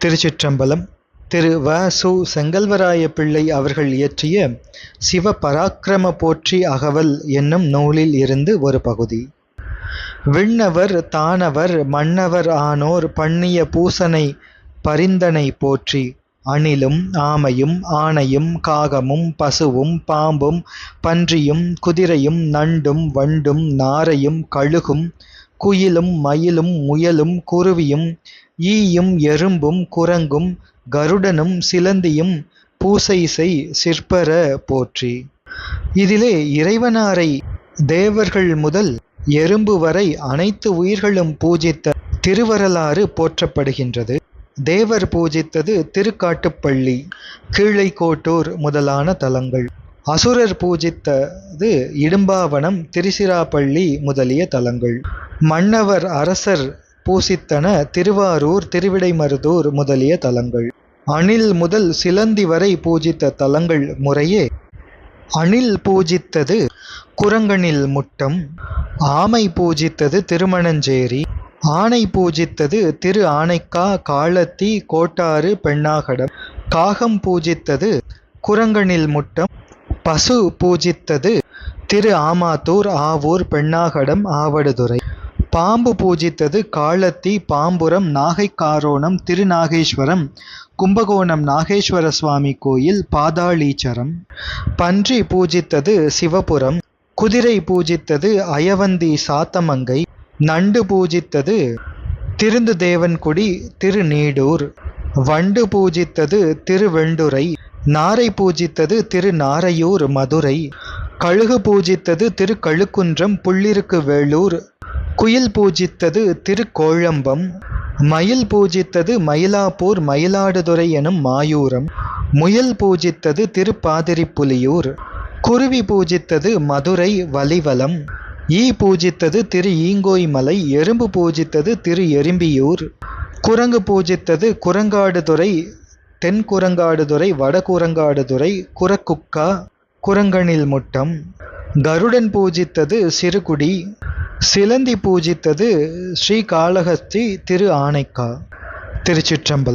திருச்சிற்றம்பலம் திரு. வ. சு. செங்கல்வராய பிள்ளை அவர்கள் இயற்றிய சிவ பராக்கிரம போற்றி அகவல் என்னும் நூலில் இருந்து ஒரு பகுதி. விண்ணவர் தானவர் மன்னவர் ஆனோர் பண்ணிய பூசனை பரிந்தனை போற்றி அணிலும் ஆமையும் ஆனையும் காகமும் பசுவும் பாம்பும் பன்றியும் குதிரையும் நண்டும் வண்டும் நாரையும் கழுகும் குயிலும் மயிலும் முயலும் குருவியும் ஈயும் எறும்பும் குரங்கும் கருடனும் சிலந்தியும் பூசைசை சிற்பர போற்றி. இதிலே இறைவனாரை தேவர்கள் முதல் எறும்பு வரை அனைத்து உயிர்களும் பூஜித்த திருவரலாறு போற்றப்படுகின்றது. தேவர் பூஜித்தது திருக்காட்டுப்பள்ளி கீழைக்கோட்டூர் முதலான தலங்கள். அசுரர் பூஜித்தது இடும்பாவனம் திருச்சிராப்பள்ளி முதலிய தலங்கள். மன்னவர் அரசர் பூசித்தன திருவாரூர் திருவிடைமருதூர் முதலிய தலங்கள். அணில் முதல் சிலந்தி வரை பூஜித்த தலங்கள் முறையே. அணில் பூஜித்தது குரங்கணில் முட்டம் ஆமை பூஜித்தது திருமணஞ்சேரி ஆனை பூஜித்தது திரு ஆனைக்கா காலத்தி கோட்டாறு பெண்ணாகடம் காகம் பூஜித்தது குரங்கணில் முட்டம் பசு பூஜித்தது திரு ஆமாத்தூர் ஆவூர் பெண்ணாகடம் ஆவடுதுறை. பாம்பு பூஜித்தது காலத்தி பாம்புரம் நாகைக்காரோணம் திருநாகேஸ்வரம் கும்பகோணம் நாகேஸ்வர சுவாமி கோயில் பாதாளீச்சரம். பன்றி பூஜித்தது சிவபுரம். குதிரை பூஜித்தது அயவந்தி சாத்தமங்கை. நண்டு பூஜித்தது திருந்து தேவன்குடி திருநீடூர். வண்டு பூஜித்தது திருவெண்டுரை நாரை பூஜித்தது திரு நாரையூர் மதுரை. கழுகு பூஜித்தது திரு கழுக்குன்றம் புள்ளிருக்கு வேளூர் குயில் பூஜித்தது திரு கோழம்பம் மயில் பூஜித்தது மயிலாப்பூர் மயிலாடுதுறை எனும் மாயூரம். முயல் பூஜித்தது திருப்பாதிரிப்புலியூர். குருவி பூஜித்தது மதுரை வலிவலம். ஈ பூஜித்தது திரு ஈங்கோய் மலை எறும்பு பூஜித்தது திரு எறும்பியூர். குரங்கு பூஜித்தது குரங்காடுதுறை தென் குரங்காடுதுறை வட குரங்காடுதுறை குரக்குக்கா குரங்கணில் முட்டம். கருடன் பூஜித்தது சிறுகுடி சிலந்தி பூஜித்தது ஸ்ரீகாளஹஸ்தி திரு ஆனைக்கா. திருச்சிற்றம்பலம்.